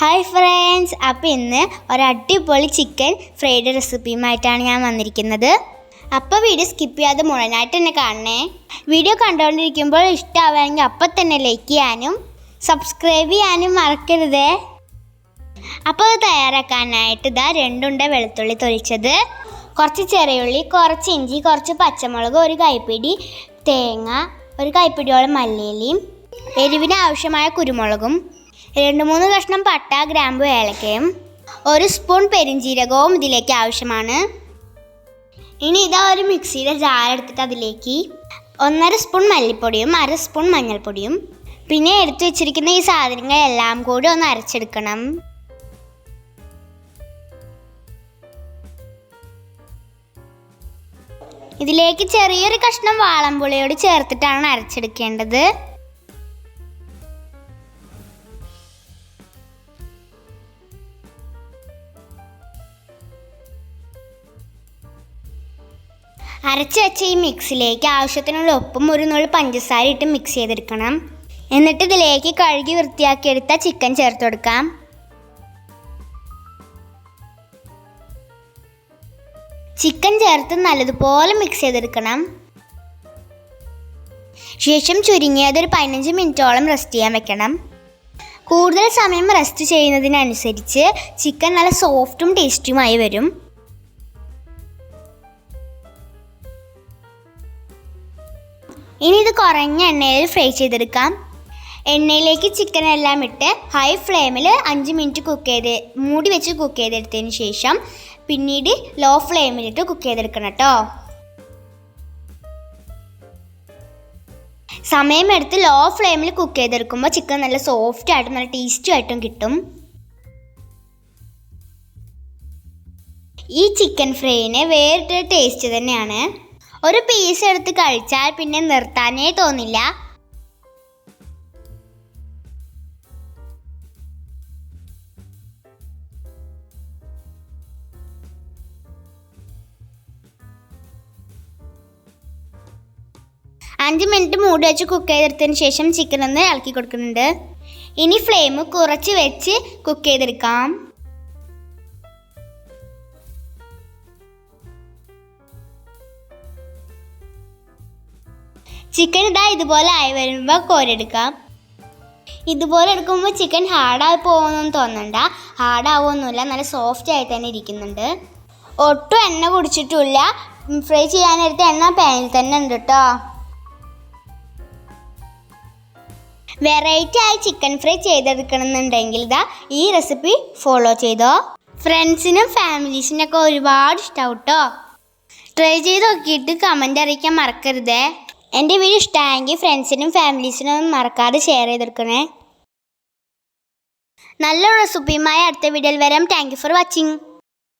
Hi friends അപ്പോൾ ഇന്ന് ഒരു അടിപൊളി ചിക്കൻ ഫ്രൈഡ് റെസിപ്പിയുമായിട്ടാണ് ഞാൻ വന്നിരിക്കുന്നത്. അപ്പോൾ വീഡിയോ സ്കിപ്പ് ചെയ്യാതെ മുഴുവനായിട്ട് തന്നെ കാണണേ. വീഡിയോ കണ്ടുകൊണ്ടിരിക്കുമ്പോൾ ഇഷ്ടമാവുകയാണെങ്കിൽ അപ്പം തന്നെ ലൈക്ക് ചെയ്യാനും സബ്സ്ക്രൈബ് ചെയ്യാനും മറക്കരുതേ. അപ്പോൾ അത് തയ്യാറാക്കാനായിട്ട് ഇതാ രണ്ടുണ്ട വെളുത്തുള്ളി തൊലിച്ചത്. കുറച്ച് ചെറിയുള്ളി കുറച്ച് ഇഞ്ചി കുറച്ച് പച്ചമുളക് ഒരു കൈപ്പിടി തേങ്ങ ഒരു കൈപ്പിടിയോളം മല്ലിയിലയും എരിവിന് ആവശ്യമായ കുരുമുളകും രണ്ട് മൂന്ന് കഷ്ണം പട്ട ഗ്രാമ്പു ഏലക്കയും ഒരു സ്പൂൺ പെരിഞ്ജീരകവും ഇതിലേക്ക് ആവശ്യമാണ്. ഇനി ഇതാ ഒരു മിക്സിയുടെ ജാർ എടുത്തിട്ട് അതിലേക്ക് ഒന്നര സ്പൂൺ മല്ലിപ്പൊടിയും അര സ്പൂൺ മഞ്ഞൾപ്പൊടിയും പിന്നെ എടുത്തു വെച്ചിരിക്കുന്ന ഈ സാധനങ്ങളെല്ലാം കൂടി ഒന്ന് അരച്ചെടുക്കണം. ഇതിലേക്ക് ചെറിയൊരു കഷ്ണം വാളംപുളിയോട് ചേർത്തിട്ടാണ് അരച്ചെടുക്കേണ്ടത്. അരച്ച് വെച്ച ഈ മിക്സിലേക്ക് ആവശ്യത്തിനുള്ള ഉപ്പും ഒരു നുള്ളി പഞ്ചസാര ഇട്ട് മിക്സ് ചെയ്തെടുക്കണം. എന്നിട്ട് ഇതിലേക്ക് കഴുകി വൃത്തിയാക്കിയെടുത്ത ചിക്കൻ ചേർത്ത് കൊടുക്കാം. ചിക്കൻ ചേർത്ത് നല്ലതുപോലെ മിക്സ് ചെയ്തെടുക്കണം. ശേഷം ചുരുങ്ങിയത് ഒരു പതിനഞ്ച് മിനിറ്റോളം റെസ്റ്റ് ചെയ്യാൻ വെക്കണം. കൂടുതൽ സമയം റെസ്റ്റ് ചെയ്യുന്നതിനനുസരിച്ച് ചിക്കൻ നല്ല സോഫ്റ്റും ടേസ്റ്റിയുമായി വരും. ഇനി ഇത് കുറഞ്ഞ എണ്ണയിൽ ഫ്രൈ ചെയ്തെടുക്കാം. എണ്ണയിലേക്ക് ചിക്കൻ എല്ലാം ഇട്ട് ഹൈ ഫ്ലെയിമിൽ അഞ്ച് മിനിറ്റ് കുക്ക് ചെയ്ത് മൂടി വെച്ച് കുക്ക് ചെയ്തെടുത്തതിന് ശേഷം പിന്നീട് ലോ ഫ്ലെയിമിലിട്ട് കുക്ക് ചെയ്തെടുക്കണം കേട്ടോ സമയമെടുത്ത് ലോ ഫ്ലെയിമിൽ കുക്ക് ചെയ്തെടുക്കുമ്പോൾ ചിക്കൻ നല്ല സോഫ്റ്റ് ആയിട്ടും നല്ല ടേസ്റ്റി ആയിട്ടും കിട്ടും. ഈ ചിക്കൻ ഫ്രൈന് വേറിട്ടൊരു ടേസ്റ്റ് തന്നെയാണ്. ഒരു പീസ് എടുത്ത് കഴിച്ചാൽ പിന്നെ നിർത്താനേ തോന്നില്ല. അഞ്ച് മിനിറ്റ് മൂടി വെച്ച് കുക്ക് ചെയ്തെടുത്തതിന് ശേഷം ചിക്കൻ ഒന്ന് ഇളക്കി കൊടുക്കുന്നുണ്ട്. ഇനി ഫ്ലെയിം കുറച്ച് വെച്ച് കുക്ക് ചെയ്തെടുക്കാം. ചിക്കൻ ഇതാ ഇതുപോലെ ആയി വരുമ്പോൾ കോരെടുക്കാം. ഇതുപോലെ എടുക്കുമ്പോൾ ചിക്കൻ ഹാർഡായി പോകുമെന്നൊന്നും തോന്നണ്ട. ഹാർഡാവുമൊന്നുമില്ല നല്ല സോഫ്റ്റ് ആയി തന്നെ ഇരിക്കുന്നുണ്ട്. ഒട്ടും എണ്ണ കുടിച്ചിട്ടില്ല. ഫ്രൈ ചെയ്യാനെടുത്ത എണ്ണ പാനിൽ തന്നെ ഉണ്ട് കേട്ടോ വെറൈറ്റി ആയി ചിക്കൻ ഫ്രൈ ചെയ്തെടുക്കണമെന്നുണ്ടെങ്കിൽ ഇതാ ഈ റെസിപ്പി ഫോളോ ചെയ്തോ. ഫ്രണ്ട്സിനും ഫാമിലീസിനൊക്കെ ഒരുപാട് ഇഷ്ടമാവും കേട്ടോ ട്രൈ ചെയ്ത് നോക്കിയിട്ട് കമന്റ് അറിയിക്കാൻ മറക്കരുതേ. എന്റെ വീഡിയോ ഇഷ്ടമായെങ്കിൽ ഫ്രണ്ട്സിനും ഫാമിലീസിനും മറക്കാതെ ഷെയർ ചെയ്തെടുക്കണേ. നല്ല റെസിപ്പിയുമായി അടുത്ത വീഡിയോയിൽ വരാം. Thank for watching